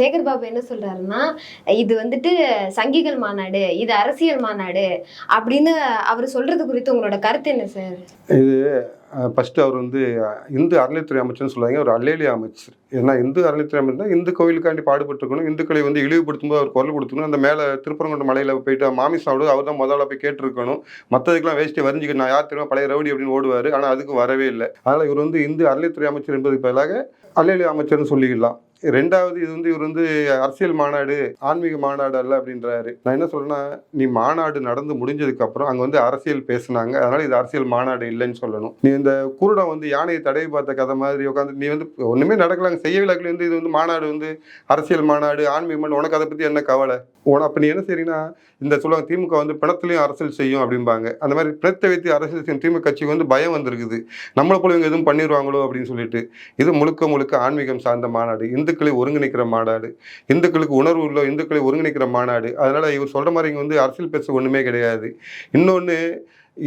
சேகர் பாபு என்ன சொல்றாருன்னா இது வந்துட்டு சங்கிகள் மாநாடு இது அரசியல் மாநாடு அப்படின்னு அவர் சொல்றது குறித்து உங்களோட கருத்து என்ன சார்? இது ஃபஸ்ட்டு அவர் வந்து இந்து அறநிலைத்துறை அமைச்சர்னு சொல்லுவாங்க ஒரு அல்லேலி அமைச்சர். ஏன்னா இந்து அறநிலைத்துறை அமைச்சர் இந்து கோயிலுக்காண்டி பாடுபட்டுருக்கணும். இந்துக்களை வந்து இழிவுபடுத்தும் போது அவர் குரல் கொடுத்துக்கணும். அந்த மேலே திருப்பரங்குன்ற மலையில் போயிட்டு மாமி சாப்பிடு அவர் தான் முதல்ல போய் கேட்டிருக்கணும். மற்றதுக்கெல்லாம் வேஸ்ட்டு வரைஞ்சிக்கணும் நான் யார் தெரியுமா பழைய ரவுடி அப்படின்னு ஓடுவார். ஆனால் அதுக்கு வரவே இல்லை. அதனால் இவர் வந்து இந்து அறநிலைத்துறை அமைச்சர் என்பதுக்கு பதிலாக அல்லேலி அமைச்சர்னு சொல்லிக்கலாம். ரெண்டாவது இது வந்து இவர் வந்து அரசியல் மாநாடு ஆன்மீக மாநாடு அல்ல அப்படின்றாரு. நான் என்ன சொல்றேன்னா நீ மாநாடு நடந்து முடிஞ்சதுக்கு அப்புறம் அங்க வந்து அரசியல் பேசுனாங்க. அதனால இது அரசியல் மாநாடு இல்லைன்னு சொல்லணும். நீ இந்த குருடம் வந்து யானையை தடவி பார்த்த கதை மாதிரி உட்காந்து நீ வந்து ஒண்ணுமே நடக்கலாங்க. செய்ய வந்து இது வந்து மாநாடு வந்து அரசியல் மாநாடு ஆன்மீகம் உனக்கு அதை பத்தி என்ன கவலை? உன அப்ப நீ என்ன செய்றீங்கன்னா இந்த சொல்லுவாங்க திமுக வந்து பிணத்துலையும் அரசியல் செய்யும் அப்படிம்பாங்க. அந்த மாதிரி பிணத்தை வைத்து அரசியல் செய்யும் திமுக கட்சிக்கு வந்து பயம் வந்திருக்குது. நம்மளை போல இவங்க எதுவும் பண்ணிடுவாங்களோ அப்படின்னு சொல்லிட்டு. இது முழுக்க முழுக்க ஆன்மீகம் சார்ந்த மாநாடு. இந்த இந்துக்களை ஒருங்கிணைக்கிற மாநாடு இந்துக்களுக்கு உணர்வு உள்ள இந்துக்களை ஒருங்கிணைக்கிற மாநாடு. அதனால இவர் சொல்ற மாதிரி இங்க வந்து அரசியல் பேச ஒன்றுமே கிடையாது. இன்னொன்னு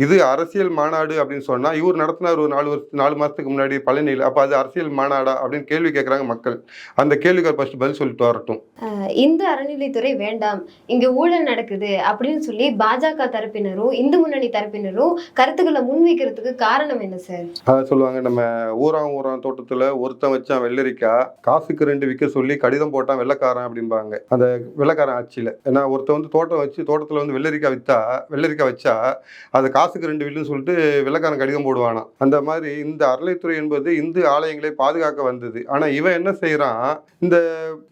இது அரசியல் மாநாடு அப்படின்னு சொன்னா இவர் நடத்தினார் ஒரு நாலு வருஷம் நாலு மாசத்துக்கு முன்னாடி பழனியில். அப்ப அது அரசியல் மாநாடா அப்படின்னு கேள்வி கேட்கறாங்க மக்கள். அந்த கேள்விக்கு ஃபர்ஸ்ட் பதில் சொல்லிட்டு வரட்டும். இந்து அறநிலைத்துறை வேண்டாம். இங்க ஊழல் நடக்குது அப்படின்னு சொல்லி பாஜக தரப்பினரும் இந்து முன்னணி தரப்பினரும் கருத்துக்களை முன்வைக்கிறதுக்கு காரணம் என்ன சார் அதான் சொல்லுவாங்க நம்ம ஊராம் ஊராம் தோட்டத்துல ஒருத்தன் வச்சான் வெள்ளரிக்காய் காசுக்கு ரெண்டு விற்க சொல்லி கடிதம் போட்டான் வெள்ளக்காரன் அப்படிம்பாங்க. அந்த வெள்ளக்காரன் ஆட்சியில. ஏன்னா ஒருத்தன் வந்து தோட்டம் வச்சு தோட்டத்துல வந்து வெள்ளரிக்காய் வித்தா வெள்ளரிக்காய் வச்சா அது காசுக்கு ரெண்டு வில்லுன்னு சொல்லிட்டு வெள்ளக்காரன் கடிதம் போடுவானா அந்த மாதிரி இந்த அறளைத்துறை என்பது இந்து ஆலயங்களை பாதுகாக்க வந்தது. ஆனால் இவன் என்ன செய்கிறான் இந்த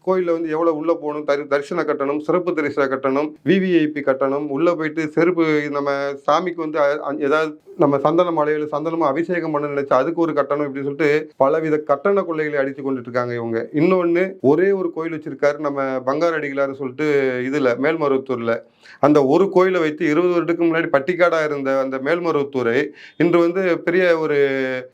கோயிலில் வந்து எவ்வளோ உள்ளே போகணும்? தரி தரிசன கட்டணம் சிறப்பு தரிசன கட்டணம் விவிஐபி கட்டணம் உள்ளே போயிட்டு செருப்பு நம்ம சாமிக்கு வந்து ஏதாவது நம்ம சந்தன மலையில் சந்தனமும் அபிஷேகம் பண்ண நினைச்சா அதுக்கு ஒரு கட்டணம் இப்படின்னு சொல்லிட்டு பலவித கட்டண கொள்ளைகளை அடித்து கொண்டுட்டு இருக்காங்க இவங்க. இன்னொன்று ஒரே ஒரு கோயில் வச்சிருக்காரு நம்ம பங்காரு அடிகளார்னு சொல்லிட்டு இதில் மேல்மருவத்தூரில். அந்த ஒரு கோயிலை வைத்து இருபது வருடத்துக்கு முன்னாடி பட்டிக்காடாக இருந்த அந்த மேல்மருவத்தூரை இன்று வந்து பெரிய ஒரு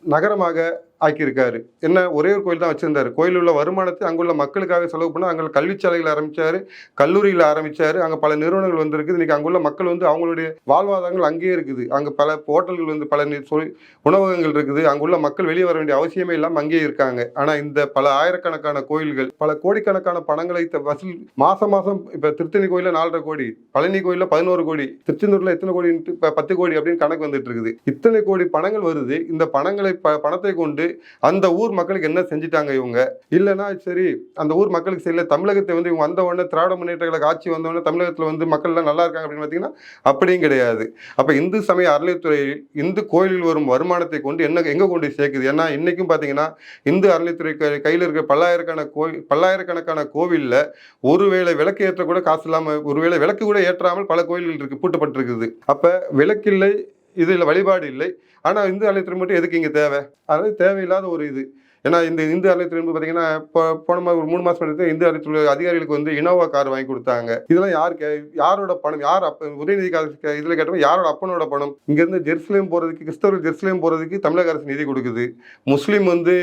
நகரமாக ஆக்கியிருக்காரு. என்ன ஒரே ஒரு கோயில் தான் வச்சுருந்தார். கோயில் உள்ள வருமானத்தை அங்குள்ள மக்களுக்காக செலவு பண்ண அங்கே கல்விச்சாலைகள் ஆரம்பிச்சாரு கல்லூரியில் ஆரம்பித்தார் அங்கே பல நிறுவனங்கள் வந்திருக்குது. இன்றைக்கி அங்குள்ள மக்கள் வந்து அவங்களுடைய வாழ்வாதாரங்கள் அங்கேயே இருக்குது. அங்கே பல ஹோட்டல்கள் வந்து பல நி- சொல் உணவகங்கள் இருக்குது. அங்குள்ள மக்கள் வெளியே வர வேண்டிய அவசியமே இல்லாமல் அங்கேயே இருக்காங்க. ஆனால் இந்த பல ஆயிரக்கணக்கான கோயில்கள் பல கோடிக்கணக்கான பணங்களை த- வசூல் மாதம் மாதம் இப்போ திருத்தணி கோயிலில் நாலரை கோடி பழனி கோயிலில் பதினோரு கோடி திருச்செந்தூரில் எத்தனை கோடி இப்போ பத்து கோடி அப்படின்னு கணக்கு வந்துட்டு இருக்குது. இத்தனை கோடி பணங்கள் வருது. இந்த பணங்களை ப பணத்தை கொண்டு அந்த ஊர் மக்களுக்கு என்ன செஞ்சிட்டாங்க இவங்க? இல்லைன்னா சரி அந்த ஊர் மக்களுக்கு சரியில்லை தமிழகத்தை வந்து இவங்க வந்த உடனே திராவிட முன்னேற்ற ஆட்சி வந்தவொடனே தமிழகத்தில் வந்து மக்கள்லாம் நல்லா இருக்காங்க அப்படின்னு பார்த்தீங்கன்னா அப்படியும் கிடையாது. அப்போ இந்து சமய அறநிலைத்துறையில் இந்து கோயிலில் வரும் வருமானத்தை கொண்டு என்ன எங்கே கொண்டு சேர்க்குது? ஏன்னா இன்றைக்கும் பார்த்தீங்கன்னா இந்து அறநிலைத்துறை க- கையில் இருக்க பல்லாயிரக்கணக்கான கோவில் பல்லாயிரக்கணக்கான கோவிலில் ஒருவேளை விளக்கு ஏற்ற கூட காசு இல்லாமல் ஒருவேளை விளக்கு கூட ஏற்றாமல் பல கோயில்கள் இருக்கு பூட்டப்பட்டிருக்குது. அப்போ விளக்கில்லை இதில் வழிபாடு இல்லை. ஆனால் இந்து அறநிலைத்துறை மட்டும் எதுக்கு இங்கே தேவை? அதாவது தேவையில்லாத ஒரு இது. ஏன்னா இந்த இந்து அறநிலைத்துறை பார்த்தீங்கன்னா இப்போ போன மாதிரி ஒரு மூணு மாதம் எடுத்து இந்து அறநிலைத்துறை அதிகாரிகளுக்கு வந்து இனோவா கார் வாங்கி கொடுத்தாங்க. இதெல்லாம் யார் கே யாரோட பணம்? யார் அப்ப உதயநிதி கால இதில் கேட்டோம்னா யாரோட அப்பனோட பணம்? இங்கேருந்து ஜெருசலேம் போகிறதுக்கு கிறிஸ்தவர்கள் ஜெருசலேம் போகிறதுக்கு தமிழக அரசு நிதி கொடுக்குது. முஸ்லீம் வந்து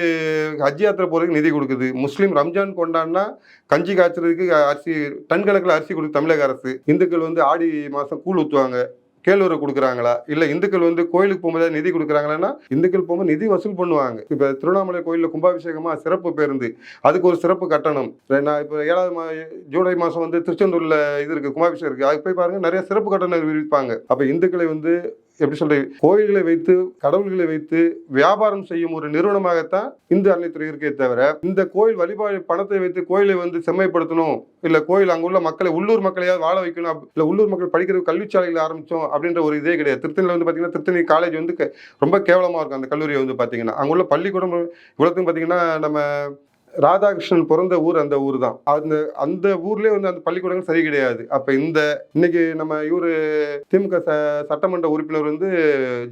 ஹஜ் யாத்திரை போகிறதுக்கு நிதி கொடுக்குது. முஸ்லீம் ரம்ஜான் கொண்டாடினா கஞ்சி காய்ச்சறதுக்கு அரிசி டன் கணக்கில் அரிசி கொடுக்குது தமிழக அரசு. இந்துக்கள் வந்து ஆடி மாதம் கூழ் ஊற்றுவாங்க கேழ்வரை கொடுக்குறாங்களா? இல்லை இந்துக்கள் வந்து கோயிலுக்கு போகும்போது நிதி கொடுக்குறாங்களான்னா இந்துக்கள் போகும்போது நிதி வசூல் பண்ணுவாங்க. இப்போ திருவண்ணாமலை கோயிலில் கும்பாபிஷேகமாக சிறப்பு பேருந்து. அதுக்கு ஒரு சிறப்பு கட்டணம். நான் இப்போ ஏழாவது மா ஜூலை மாதம் வந்து திருச்செந்தூரில் இது இருக்குது கும்பாபிஷேகம் இருக்குது அதுக்கு போய் பாருங்கள் நிறைய சிறப்பு கட்டணம் விரிவிப்பாங்க அப்போ இந்துக்களை வந்து எப்படி சொல்றது கோயில்களை வைத்து கடவுள்களை வைத்து வியாபாரம் செய்யும் ஒரு நிறுவனமாகத்தான் இந்து அறநிலைத்துறை இருக்கே தவிர இந்த கோயில் வழிபாடு பணத்தை வைத்து கோயிலை வந்து செம்மைப்படுத்தணும் இல்ல கோயில் அங்குள்ள மக்களை உள்ளூர் மக்களையாவது வாழ வைக்கணும் இல்ல உள்ளூர் மக்கள் படிக்கிற கல்விச்சாலைகள் ஆரம்பிச்சோம் அப்படின்ற ஒரு இதே கிடையாது. திருத்தணியில் வந்து பாத்தீங்கன்னா திருத்தணி காலேஜ் வந்து ரொம்ப கேவலமா இருக்கும் அந்த கல்லூரியை வந்து பாத்தீங்கன்னா. அங்குள்ள பள்ளிக்கூடம் இவ்வளோத்துக்கும் பாத்தீங்கன்னா நம்ம ராதாகிருஷ்ணன் பிறந்த ஊர் அந்த ஊர் தான் அந்த அந்த ஊர்லயே வந்து அந்த பள்ளிக்கூடங்கள் சரி கிடையாது. அப்ப இந்த இன்னைக்கு நம்ம இவரு திமுக ச சட்டமன்ற உறுப்பினர் வந்து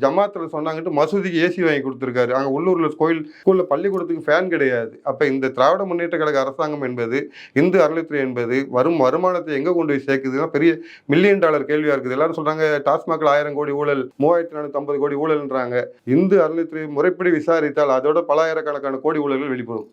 ஜமாத்துல சொன்னாங்கட்டு மசூதிக்கு ஏசி வாங்கி கொடுத்துருக்காரு. அங்க உள்ளூர்ல கோயில் ஸ்கூல்ல பள்ளிக்கூடத்துக்கு ஃபேன் கிடையாது. அப்ப இந்த திராவிட முன்னேற்ற கழக அரசாங்கம் என்பது இந்து அறநிலைத்துறை என்பது வரும் வருமானத்தை எங்க கொண்டு போய் சேர்க்குதுன்னா பெரிய மில்லியன் டாலர் கேள்வியா இருக்குது. எல்லாரும் சொல்றாங்க டாஸ்மாக்ல ஆயிரம் கோடி ஊழல் மூவாயிரத்தி நானூத்தி ஐம்பது கோடி ஊழல்ன்றாங்க. இந்து அறநிலைத்துறை முறைப்படி விசாரித்தால் அதோட பல ஆயிரக்கணக்கான கோடி ஊழல்கள் வெளிப்படும்.